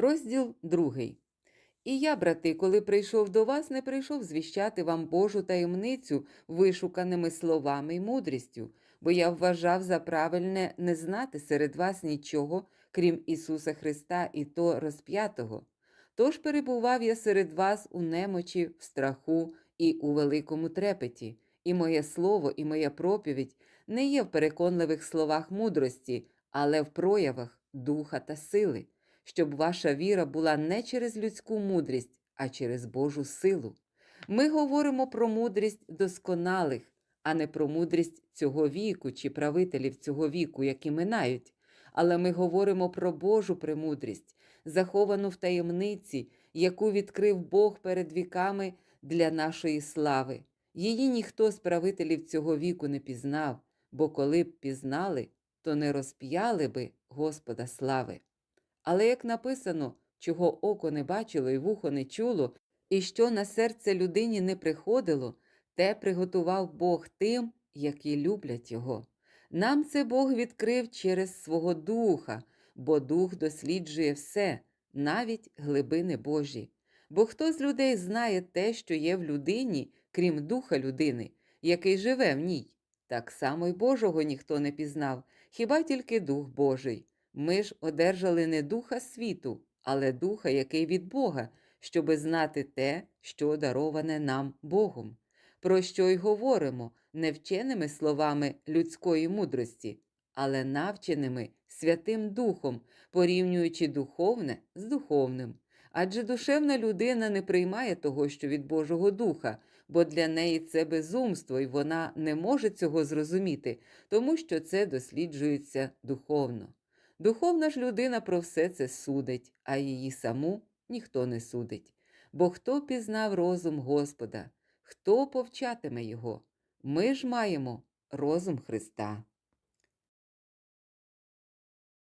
Розділ другий. І я, брати, коли прийшов до вас, не прийшов звіщати вам Божу таємницю вишуканими словами й мудрістю, бо я вважав за правильне не знати серед вас нічого, крім Ісуса Христа і то розп'ятого. Тож перебував я серед вас у немочі, в страху і у великому трепеті, і моє слово, і моя проповідь не є в переконливих словах мудрості, але в проявах духа та сили, щоб ваша віра була не через людську мудрість, а через Божу силу. Ми говоримо про мудрість досконалих, а не про мудрість цього віку чи правителів цього віку, які минають. Але ми говоримо про Божу премудрість, заховану в таємниці, яку відкрив Бог перед віками для нашої слави. Її ніхто з правителів цього віку не пізнав, бо коли б пізнали, то не розп'яли би Господа слави. Але як написано, чого око не бачило і вухо не чуло, і що на серце людині не приходило, те приготував Бог тим, які люблять Його. Нам це Бог відкрив через свого Духа, бо Дух досліджує все, навіть глибини Божі. Бо хто з людей знає те, що є в людині, крім духа людини, який живе в ній? Так само й Божого ніхто не пізнав, хіба тільки Дух Божий. Ми ж одержали не духа світу, але духа, який від Бога, щоби знати те, що дароване нам Богом. Про що й говоримо не вченими словами людської мудрості, але навченими Святим Духом, порівнюючи духовне з духовним. Адже душевна людина не приймає того, що від Божого Духа, бо для неї це безумство, і вона не може цього зрозуміти, тому що це досліджується духовно. Духовна ж людина про все це судить, а її саму ніхто не судить. Бо хто пізнав розум Господа, хто повчатиме його? Ми ж маємо розум Христа.